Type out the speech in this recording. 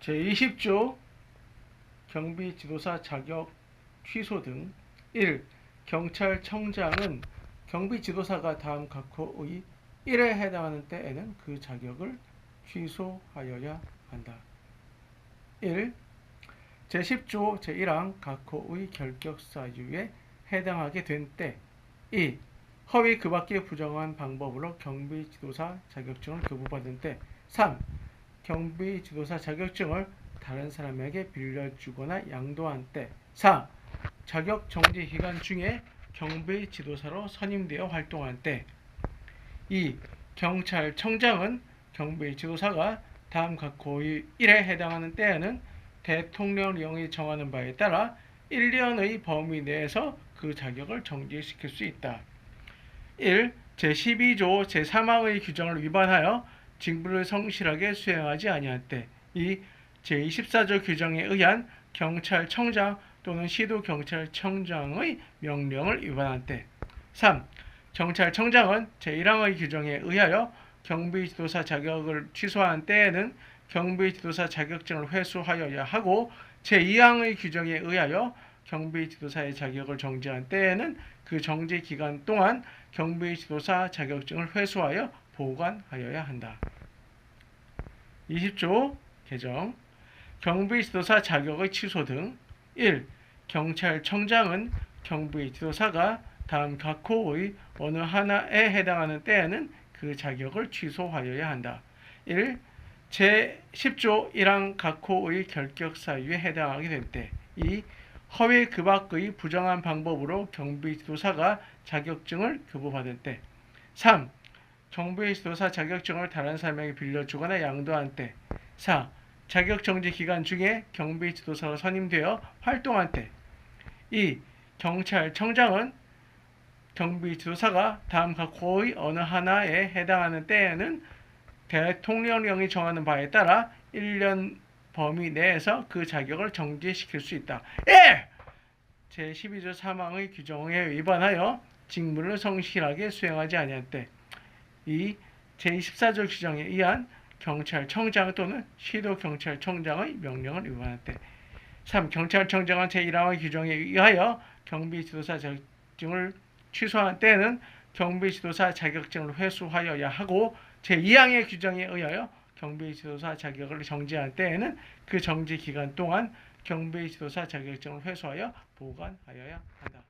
제20조 경비 지도사 자격 취소 등 1. 경찰청장은 경비 지도사가 다음 각호의 1에 해당하는 때에는 그 자격을 취소하여야 한다. 1. 제10조 제1항 각호의 결격 사유에 해당하게 된 때 2. 허위 그 밖의 부정한 방법으로 경비 지도사 자격증을 교부받은 때 3. 경비 지도사 자격증을 다른 사람에게 빌려주거나 양도한 때 4. 자격 정지 기간 중에 경비 지도사로 선임되어 활동한 때 2. 경찰청장은 경비 지도사가 다음 각 고의 1에 해당하는 때에는 대통령령이 정하는 바에 따라 1년의 범위 내에서 그 자격을 정지시킬 수 있다. 1. 제12조 제3항의 규정을 위반하여 직무를 성실하게 수행하지 아니할 때 2. 제24조 규정에 의한 경찰청장 또는 시도경찰청장의 명령을 위반한 때 3. 경찰청장은 제1항의 규정에 의하여 경비지도사 자격을 취소한 때에는 경비지도사 자격증을 회수하여야 하고 제2항의 규정에 의하여 경비지도사의 자격을 정지한 때에는 그 정지 기간 동안 경비지도사 자격증을 회수하여 보관하여야 한다. 20조 개정 경비지도사 자격의 취소 등 1. 경찰청장은 경비지도사가 다음 각 호의 어느 하나에 해당하는 때에는 그 자격을 취소하여야 한다. 1. 제10조 1항 각 호의 결격 사유에 해당하게 될 때. 2. 허위 그 밖의 부정한 방법으로 경비 지도사가 자격증을 교부받을 때. 3. 경비지도사 자격증을 다른 사람에게 빌려주거나 양도한 때. 4. 자격정지 기간 중에 경비 지도사로 선임되어 활동한 때. 2. 경찰청장은 경비 지도사가 다음 각 호의 어느 하나에 해당하는 때에는 대통령령이 정하는 바에 따라 1년 범위 내에서 그 자격을 정지시킬 수 있다. 예! 제12조 3항의 규정에 위반하여 직무를 성실하게 수행하지 아니할 때. 2. 제24조 규정에 의한 경찰청장 또는 시도경찰청장의 명령을 위반할 때. 3. 경찰청장은 제1항의 규정에 의하여 경비지도사 자격증을 취소한 때에는 경비지도사 자격증을 회수하여야 하고 제2항의 규정에 의하여 경비지도사 자격을 정지할 때에는 그 정지 기간 동안 경비지도사 자격증을 회수하여 보관하여야 한다.